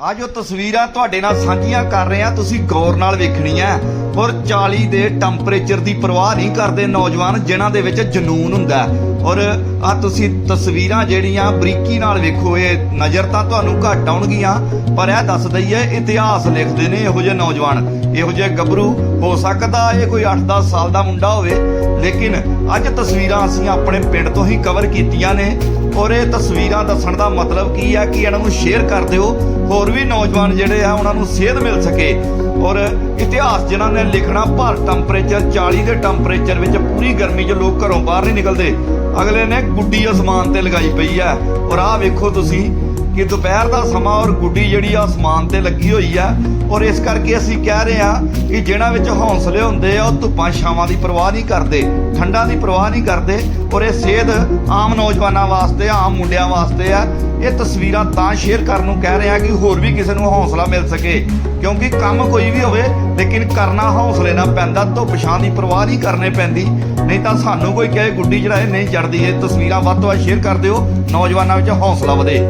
ਆ ਜੋ ਤਸਵੀਰਾਂ ਤੁਹਾਡੇ ਨਾਲ ਸਾਂਝੀਆਂ ਕਰ ਰਹੇ ਆ ਤੁਸੀਂ ਗੌਰ ਨਾਲ ਵੇਖਣੀਆਂ। ਔਰ 40 ਦੇ ਟੈਂਪਰੇਚਰ ਦੀ ਪਰਵਾਹ ਨਹੀਂ ਕਰਦੇ ਨੌਜਵਾਨ, ਜਿਨ੍ਹਾਂ ਦੇ ਵਿੱਚ ਜਨੂਨ ਹੁੰਦਾ ਔਰ ਆ ਤੁਸੀਂ ਤਸਵੀਰਾਂ ਜਿਹੜੀਆਂ ਬਰੀਕੀ ਨਾਲ ਵੇਖੋ, ਇਹ ਨਜ਼ਰ ਤਾਂ ਤੁਹਾਨੂੰ ਘੱਟ ਆਉਣਗੀਆਂ, ਪਰ ਇਹ ਦੱਸ ਦਈਏ, ਇਤਿਹਾਸ ਲਿਖਦੇ ਨੇ ਇਹੋ ਜਿਹੇ ਨੌਜਵਾਨ। ਇਹੋ ਜਿਹੇ ਗੱਭਰੂ ਹੋ ਸਕਦਾ ਇਹ ਕੋਈ 8-10 ਸਾਲ ਦਾ ਮੁੰਡਾ ਹੋਵੇ, ਲੇਕਿਨ ਅੱਜ ਤਸਵੀਰਾਂ ਅਸੀਂ ਆਪਣੇ ਪਿੰਡ ਤੋਂ ਹੀ ਕਵਰ ਕੀਤੀਆਂ ਨੇ। ਔਰ ਇਹ ਤਸਵੀਰਾਂ ਦੱਸਣ ਦਾ ਮਤਲਬ ਕੀ ਹੈ ਕਿ ਇਹਨਾਂ ਨੂੰ ਸ਼ੇਅਰ ਕਰ ਦਿਓ, ਹੋਰ ਵੀ ਨੌਜਵਾਨ ਜਿਹੜੇ ਆ, ਉਹਨਾਂ ਨੂੰ ਸੇਧ ਮਿਲ ਸਕੇ। ਔਰ ਇਤਿਹਾਸ ਜਿਨ੍ਹਾਂ ਨੇ ਲਿਖਣਾ ਭਰ ਟੈਂਪਰੇਚਰ 40 ਦੇ ਟੈਂਪਰੇਚਰ ਵਿੱਚ ਪੂਰੀ ਗਰਮੀ 'ਚ ਲੋਕ ਘਰੋਂ ਬਾਹਰ ਨਹੀਂ ਨਿਕਲਦੇ। ਅਗਲੇ ਨੇ ਗੁੱਡੀ ਅਸਮਾਨ ਤੇ ਲਗਾਈ ਪਈ ਹੈ। ਔਰ ਆਹ ਵੇਖੋ ਤੁਸੀਂ ਕਿ ਦੁਪਹਿਰ ਦਾ ਸਮਾਂ ਔਰ ਗੁੱਡੀ ਜਿਹੜੀ ਆ ਅਸਮਾਨ ਤੇ ਲੱਗੀ ਹੋਈ ਆ। ਔਰ ਇਸ ਕਰਕੇ ਅਸੀਂ ਕਹਿ ਰਹੇ ਆ ਕਿ ਜਿਹਨਾਂ ਵਿੱਚ ਹੌਸਲੇ ਹੁੰਦੇ ਆ, ਉਹ ਧੁੱਪਾਂ ਛਾਵਾਂ ਦੀ ਪਰਵਾਹ ਨਹੀਂ ਕਰਦੇ, ਠੰਡਾਂ ਦੀ ਪਰਵਾਹ ਨਹੀਂ ਕਰਦੇ। ਔਰ ਇਹ ਸੇਧ ਆਮ ਨੌਜਵਾਨਾਂ ਵਾਸਤੇ, ਆਮ ਮੁੰਡਿਆਂ ਵਾਸਤੇ ਆ। ਇਹ ਤਸਵੀਰਾਂ ਤਾਂ ਸ਼ੇਅਰ ਕਰਨ ਨੂੰ ਕਹਿ ਰਹੇ ਆ ਕਿ ਹੋਰ ਵੀ ਕਿਸੇ ਨੂੰ ਹੌਸਲਾ ਮਿਲ ਸਕੇ। ਕਿਉਂਕਿ ਕੰਮ ਕੋਈ ਵੀ ਹੋਵੇ, ਲੇਕਿਨ ਕਰਨਾ ਹੌਸਲੇ ਨਾਲ ਪੈਂਦਾ, ਧੁੱਪ ਛਾਂ ਦੀ ਪਰਵਾਹ ਨਹੀਂ ਕਰਨੇ ਪੈਂਦੀ। ਨਹੀਂ ਤਾਂ ਸਾਨੂੰ ਕੋਈ ਕਹੇ, ਗੁੱਡੀ ਜਿਹੜਾ ਇਹ ਨਹੀਂ ਚੜਦੀ ਇਹ ਤਸਵੀਰਾਂ ਵੱਧ ਤੋਂ ਵੱਧ ਸ਼ੇਅਰ ਕਰ ਦਿਓ। ਨੌਜਵਾਨਾਂ ਵਿੱਚ ਹੌਸਲਾ ਵਧੇ।